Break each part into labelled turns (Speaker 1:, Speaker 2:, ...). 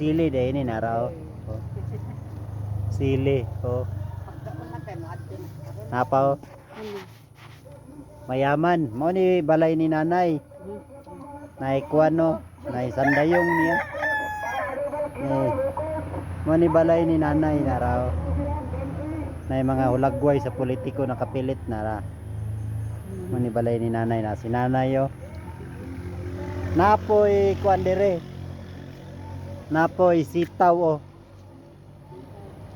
Speaker 1: sili day ni nara oh. Sili oh. Napa oh. Mayaman. Mo ni balay ni nanay. Nay kuano, nay sandayong niya. Eh. Mo ni balay ni nanay nara oh. Nay mga hulagway sa politiko nakapilit nara. Mo ni balay ni nanay na si nanay oh. Napoy kuan dire. Napoy sitaw oh.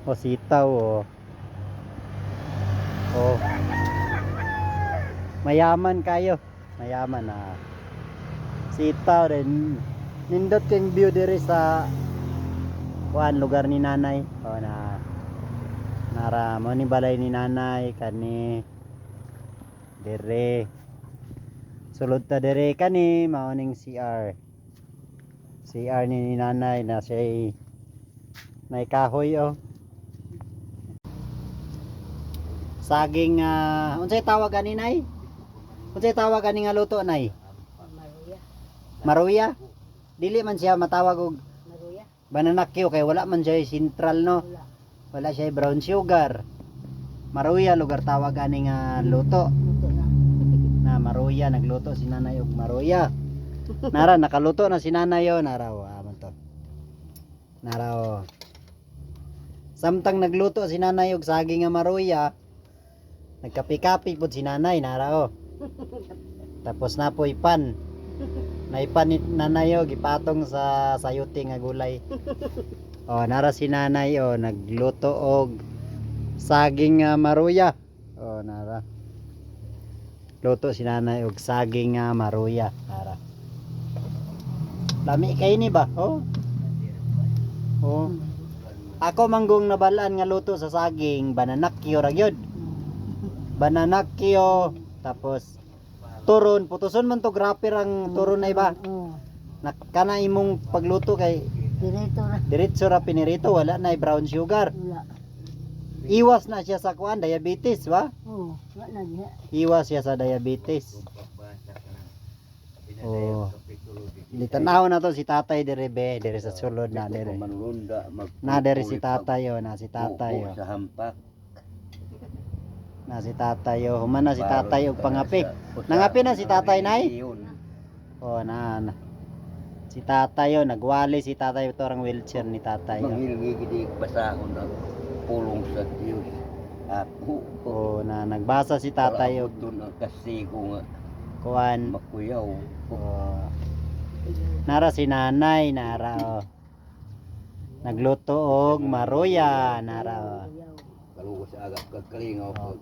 Speaker 1: O sitaw oh. Oh. Mayaman kayo. Mayaman na. Sitaw rin. Nindot kang view dire sa kuan lugar ni nanay. O na nara mo ni balay ni nanay kani dire sulod ta dire kani mao ning CR CR ni, ni nanay na siya may kahoy oh. Saging uh, unsay tawag ani nay? Unsay tawag ani nga luto nay?
Speaker 2: Maruya.
Speaker 1: maruya? Dili man siya matawag og
Speaker 2: Maruya.
Speaker 1: bananakyo kay wala man siya sentral no?
Speaker 2: Wala.
Speaker 1: wala siya brown sugar. Maruya lugar tawag ani nga luto.
Speaker 2: Na
Speaker 1: maruya nagluto si nanay og maruya nara nakaluto na si nanay oh nara oh amon to. Nara oh. Samtang nagluto si nanay og saging nga maruya nagkapi-kapi pud si nanay nara oh. Tapos napoy pan. Naipan ni nanay oh gipatong sa sayuti nga gulay. Oh nara si nanay oh nagluto og saging nga maruya. Oh nara. Luto si nanay og saging nga maruya nara lami kay ni ba oh oh ako manggong nabalaan nga luto sa saging bananakyo ra gyud bananakyo tapos turon putuson man to grapper ang turon na iba
Speaker 2: Oo.
Speaker 1: na kana imong pagluto kay
Speaker 2: Direto na.
Speaker 1: diretso ra pinirito wala na brown sugar
Speaker 2: Wala.
Speaker 1: iwas na siya sa kuan diabetes ba
Speaker 2: Oo. Wala diha.
Speaker 1: iwas siya sa diabetes oh Litanaw na to si tatay dire be, dire sa sulod na dire. Na dire si tatay oh, na si tatay oh.
Speaker 3: sa hampak.
Speaker 1: Na si tatay oh, human na si tatay og pangapi. Nangapi na si tatay, nay? Oh, na, na. Si tatay oh, nagwali si tatay ito ang wheelchair ni tatay. Oh.
Speaker 3: Mangilgigidig basahon ang pulong sa Diyos. Ako,
Speaker 1: oh, na nagbasa si tatay og
Speaker 3: doon ang kasigo nga
Speaker 1: kuan.
Speaker 3: makuyaw.
Speaker 1: Oh. Nara si nanay, nara oh. Nagluto og maruya, nara oh.
Speaker 2: Ayaw.
Speaker 3: Kalugo sa agap.
Speaker 1: Oh.